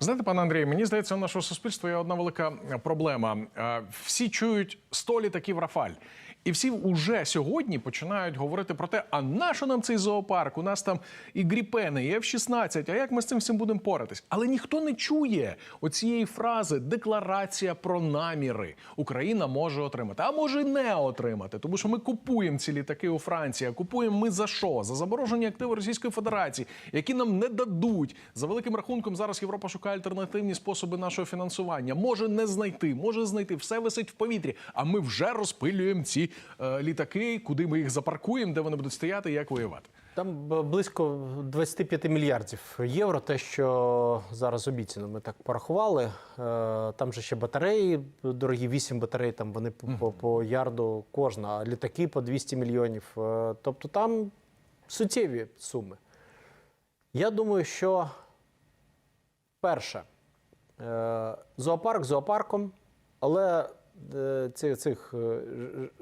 Знаєте, пане Андрій, мені здається, у нашого суспільства є одна велика проблема. Е, Всі чують 100 літаків Рафаль. І всі вже сьогодні починають говорити про те, а нащо нам цей зоопарк? У нас там і гріпени, і F-16, а як ми з цим всім будемо поратись? Але ніхто не чує оцієї фрази декларація про наміри. Україна може отримати, а може й не отримати. Тому що ми купуємо ці літаки у Франції. А купуємо ми за що? За заморожені активи Російської Федерації, які нам не дадуть. За великим рахунком зараз Європа шукає альтернативні способи нашого фінансування. Може не знайти, може знайти. Все висить в повітрі. А ми вже розпилюємо ці літаки, куди ми їх запаркуємо, де вони будуть стояти, як воювати. Там близько 25 мільярдів євро. Те, що зараз обіцяно, ми так порахували. Е, Там же ще батареї, дорогі 8 батарей, там вони по, по, ярду кожна, а літаки по 200 мільйонів. Е, Тобто там суттєві суми. Я думаю, що перше, е, зоопарк зоопарком, але е, цих, цих е,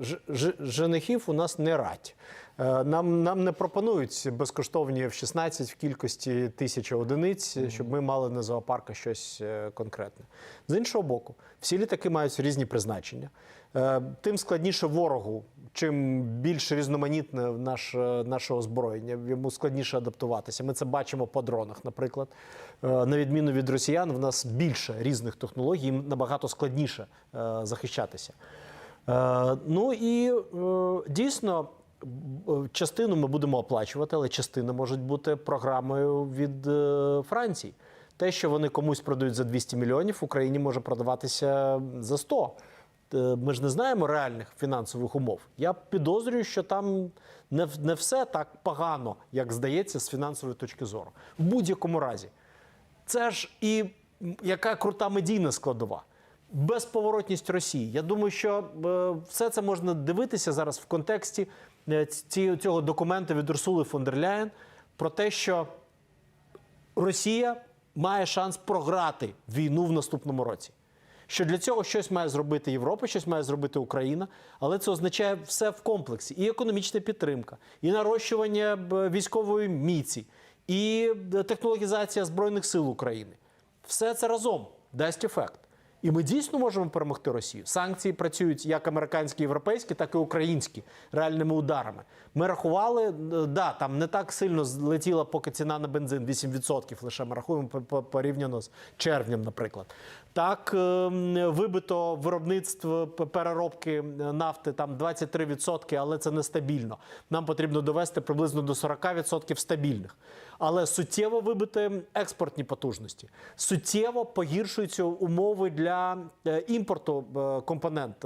ж, ж, женихів у нас не рать. Е, Нам, нам не пропонують безкоштовні F-16 в кількості тисячі одиниць, щоб ми мали на зоопарка щось е, конкретне. З іншого боку, всі літаки мають різні призначення. Е, Тим складніше ворогу, чим більш різноманітне наш, е, наше озброєння, йому складніше адаптуватися. Ми це бачимо по дронах, наприклад. Е, На відміну від росіян, в нас більше різних технологій, їм набагато складніше е, захищатися. Ну і дійсно. Частину ми будемо оплачувати, але частина може бути програмою від Франції. Те, що вони комусь продають за 200 мільйонів, Україні може продаватися за 100. Е, Ми ж не знаємо реальних фінансових умов. Я підозрюю, що там не, не все так погано, як здається, з фінансової точки зору. В будь-якому разі. Це ж і яка крута медійна складова. Безповоротність Росії. Я думаю, що е, все це можна дивитися зараз в контексті е, цього документу від Урсули фон дер Ляєн про те, що Росія має шанс програти війну в наступному році. Що для цього щось має зробити Європа, щось має зробити Україна, але це означає все в комплексі: і економічна підтримка, і нарощування військової міці, і е, технологізація збройних сил України. Все це разом дасть ефект. І ми дійсно можемо перемогти Росію. Санкції працюють як американські, європейські, так і українські реальними ударами. Ми рахували, е, да, там не так сильно злетіла поки ціна на бензин 8% лише ми рахуємо по- по- порівняно з червнем, наприклад. Так е, вибито виробництво переробки е, нафти там 23%, але це нестабільно. Нам потрібно довести приблизно до 40% стабільних. Але суттєво вибити експортні потужності, суттєво погіршуються умови для е, імпорту е, компонент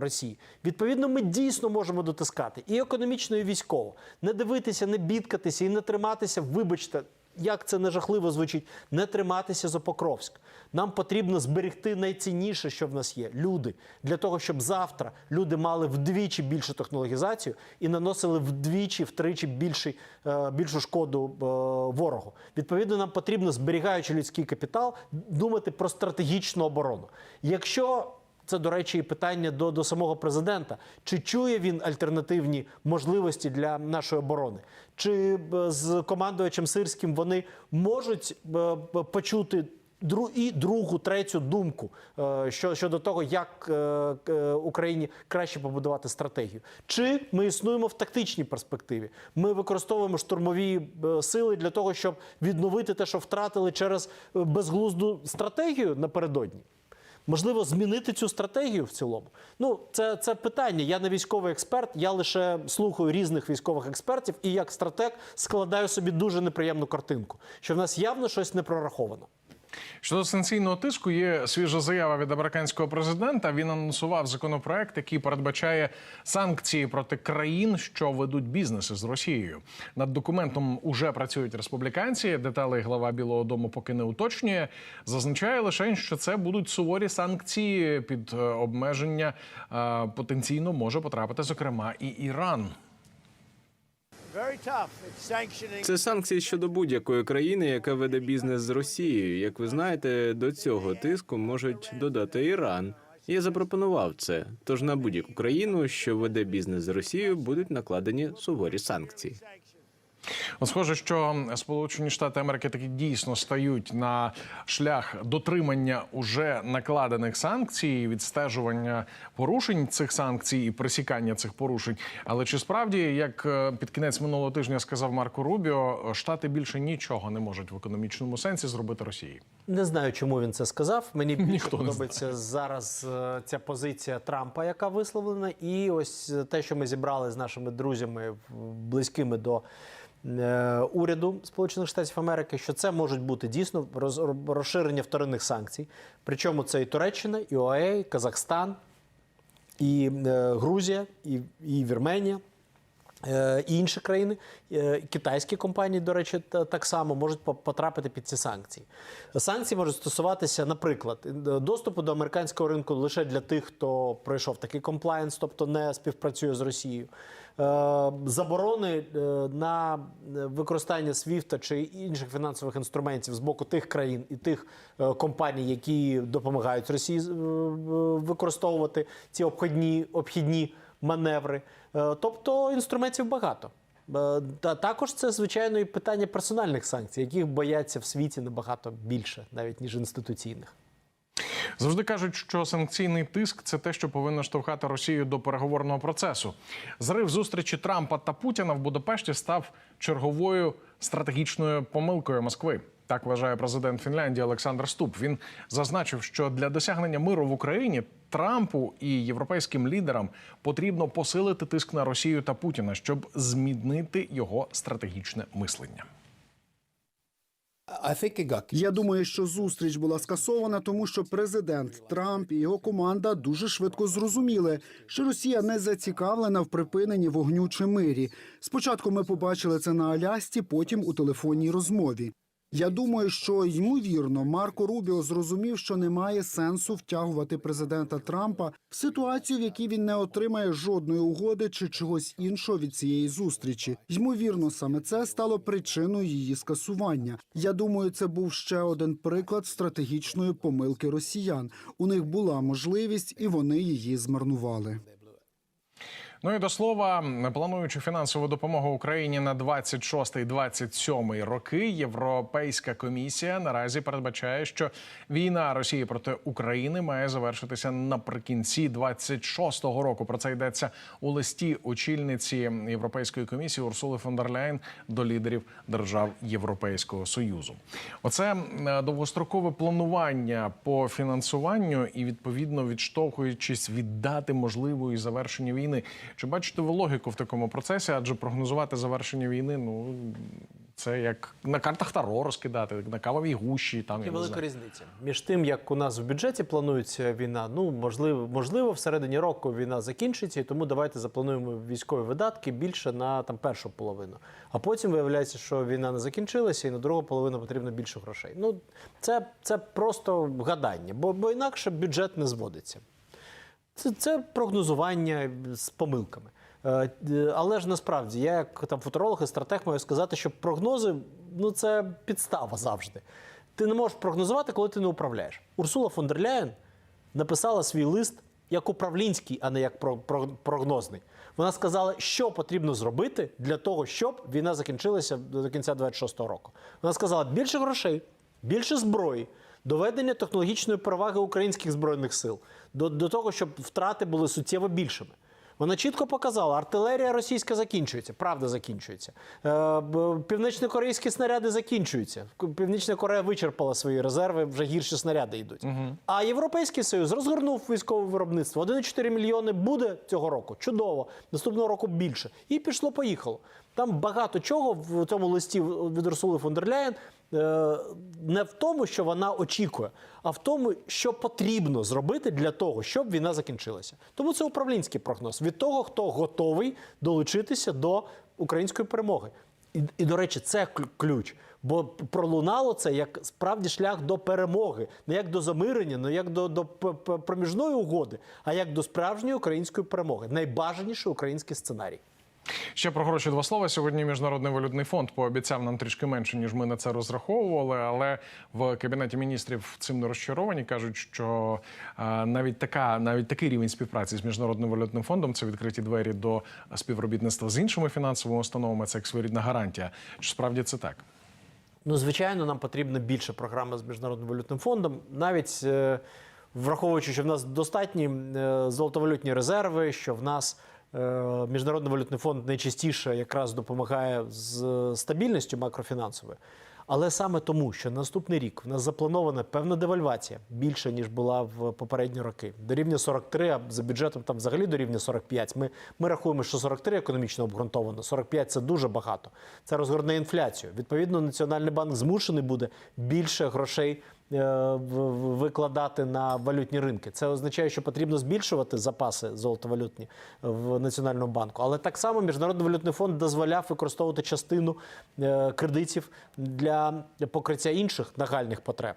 Росії. Відповідно, ми дійсно можемо дотискати і економічно, і військово. Не дивитися, не бідкатися і не триматися. Вибачте, як це не жахливо звучить, не триматися за Покровськ. Нам потрібно зберегти найцінніше, що в нас є люди, для того, щоб завтра люди мали вдвічі більшу технологізацію і наносили вдвічі, втричі більший, е, більшу шкоду е, ворогу. Відповідно, нам потрібно, зберігаючи людський капітал, думати про стратегічну оборону. Якщо це, до речі, і питання до, до самого президента. Чи чує він альтернативні можливості для нашої оборони? Чи з командувачем Сирським вони можуть почути дру, і другу, третю думку е, що, щодо того, як е, е, Україні краще побудувати стратегію? Чи ми існуємо в тактичній перспективі? Ми використовуємо штурмові сили для того, щоб відновити те, що втратили через безглузду стратегію напередодні? Можливо, змінити цю стратегію в цілому. Ну, це, це питання. Я не військовий експерт, я лише слухаю різних військових експертів і як стратег складаю собі дуже неприємну картинку, що в нас явно щось не прораховано. Щодо санкційного тиску, є свіжа заява від американського президента. Він анонсував законопроект, який передбачає санкції проти країн, що ведуть бізнеси з Росією. Над документом уже працюють республіканці. Деталі глава Білого Дому поки не уточнює. Зазначає лише, що це будуть суворі санкції під е, обмеження. е, Потенційно може потрапити, зокрема, і Іран. Це санкції щодо будь-якої країни, яка веде бізнес з Росією. Як ви знаєте, до цього тиску можуть додати Іран. Я запропонував це. Тож на будь-яку країну, що веде бізнес з Росією, будуть накладені суворі санкції. От схоже, що Сполучені Штати Америки таки дійсно стають на шлях дотримання уже накладених санкцій, відстежування порушень цих санкцій і пресікання цих порушень. Але чи справді, як е, під кінець минулого тижня сказав Марко Рубіо, штати більше нічого не можуть в економічному сенсі зробити Росії? Не знаю, чому він це сказав. Мені більше Ніхто подобається зараз е, ця позиція Трампа, яка висловлена, і ось е, те, що ми зібрали з нашими друзями близькими до уряду Сполучених Штатів Америки, що це можуть бути дійсно роз- розширення вторинних санкцій. Причому це і Туреччина, і ОАЕ, і Казахстан, і е, Грузія, і, і Вірменія. Е, і інші країни, е, китайські компанії, до речі, так само можуть по- потрапити під ці санкції. Санкції можуть стосуватися, наприклад, е, доступу до американського ринку лише для тих, хто пройшов такий комплаєнс, тобто не співпрацює з Росією. Заборони на використання свіфта чи інших фінансових інструментів з боку тих країн і тих компаній, які допомагають Росії використовувати ці обходні обхідні маневри. Е, Тобто інструментів багато. Е, Та також це звичайно і питання персональних санкцій, яких бояться в світі набагато більше, навіть ніж інституційних. Завжди кажуть, що санкційний тиск це те, що повинно штовхати Росію до переговорного процесу. Зрив зустрічі Трампа та Путіна в Будапешті став черговою стратегічною помилкою Москви. Так вважає президент Фінляндії Олександр Ступ. Він зазначив, що для досягнення миру в Україні Трампу і європейським лідерам потрібно посилити тиск на Росію та Путіна, щоб змінити його стратегічне мислення. Я думаю, що зустріч була скасована, тому що президент Трамп і його команда дуже швидко зрозуміли, що Росія не зацікавлена в припиненні вогню чи мирі. Спочатку ми побачили це на Алясці, потім у телефонній розмові. Я думаю, що ймовірно Марко Рубіо зрозумів, що немає сенсу втягувати президента Трампа в ситуацію, в якій він не отримає жодної угоди чи чогось іншого від цієї зустрічі. Ймовірно, саме це стало причиною її скасування. Я думаю, це був ще один приклад стратегічної помилки росіян. У них була можливість, і вони її змарнували. Ну і до слова, плануючи фінансову допомогу Україні на 26-27 роки, Європейська комісія наразі передбачає, що війна Росії проти України має завершитися наприкінці 26-го року. Про це йдеться у листі очільниці Європейської комісії Урсули фон дер Ляєн до лідерів держав Європейського союзу. Оце е, довгострокове планування по фінансуванню і відповідно відштовхуючись від дати можливої завершення війни. Чи бачите ви логіку в такому процесі? Адже прогнозувати завершення війни, ну це як на картах Таро розкидати, на кавовій гущі. Там Є велика різниця між тим, як у нас в бюджеті планується війна. Ну можливо, можливо, всередині року війна закінчиться, і тому давайте заплануємо військові видатки більше на там першу половину. А потім виявляється, що війна не закінчилася, і на другу половину потрібно більше грошей. Ну це, це просто гадання, бо, бо інакше бюджет не зводиться. Це, це прогнозування з помилками. Е, Але ж насправді я, як там футуролог і стратег, маю сказати, що прогнози ну це підстава завжди. Ти не можеш прогнозувати, коли ти не управляєш. Урсула фон дер Ляєн написала свій лист як управлінський, а не як про- про- прогнозний. Вона сказала, що потрібно зробити для того, щоб війна закінчилася до кінця 26-го року. Вона сказала більше грошей, більше зброї, доведення технологічної переваги українських збройних сил, до, до того, щоб втрати були суттєво більшими. Вона чітко показала, артилерія російська закінчується, правда закінчується. Е, Північно-корейські снаряди закінчуються. Північна Корея вичерпала свої резерви, вже гірші снаряди йдуть. А Європейський Союз розгорнув військове виробництво. 1,4 мільйони буде цього року. Чудово. Наступного року більше. І пішло-поїхало. Там багато чого в цьому листі від Урсули фон дер Ляєн не в тому, що вона очікує, а в тому, що потрібно зробити для того, щоб війна закінчилася. Тому це управлінський прогноз від того, хто готовий долучитися до української перемоги. І, і до речі, це ключ. Бо пролунало це як справді шлях до перемоги, не як до замирення, не як до, до проміжної угоди, а як до справжньої української перемоги. Найбажаніший український сценарій. Ще про гроші два слова. Сьогодні Міжнародний валютний фонд пообіцяв нам трішки менше, ніж ми на це розраховували. Але в кабінеті міністрів цим не розчаровані. кажуть, що е, навіть така, навіть такий рівень співпраці з міжнародним валютним фондом це відкриті двері до співробітництва з іншими фінансовими установами. Це як своєрідна гарантія. Чи справді це так? Ну, звичайно, нам потрібно більше програми з міжнародним валютним фондом, навіть е, враховуючи, що в нас достатні е, золотовалютні резерви, що в нас міжнародний валютний фонд найчастіше якраз допомагає з стабільністю макрофінансовою. Але саме тому, що наступний рік в нас запланована певна девальвація більше ніж була в попередні роки. До рівня 43, а за бюджетом там взагалі до рівня 45. Ми, ми рахуємо, що 43 економічно обґрунтовано, 45 – це дуже багато. Це розгорне інфляцію. Відповідно, Національний банк змушений буде більше грошей е, викладати на валютні ринки. Це означає, що потрібно збільшувати запаси золотовалютні в Національному банку. Але так само Міжнародний валютний фонд дозволяв використовувати частину е, кредитів для покриття інших нагальних потреб.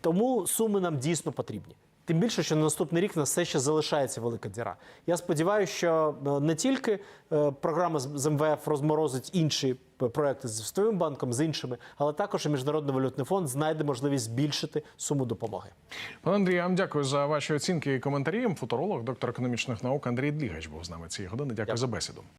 Тому суми нам дійсно потрібні. Тим більше, що на наступний рік нас все ще залишається велика діра. Я сподіваюся, що е, не тільки е, програма з МВФ розморозить інші проекти з Світовим банком, з іншими, але також і Міжнародний валютний фонд знайде можливість збільшити суму допомоги. Пане Андрію, я вам дякую за ваші оцінки і коментарі. Футуролог, доктор економічних наук Андрій Длігач був з нами цієї години. Дякую за бесіду.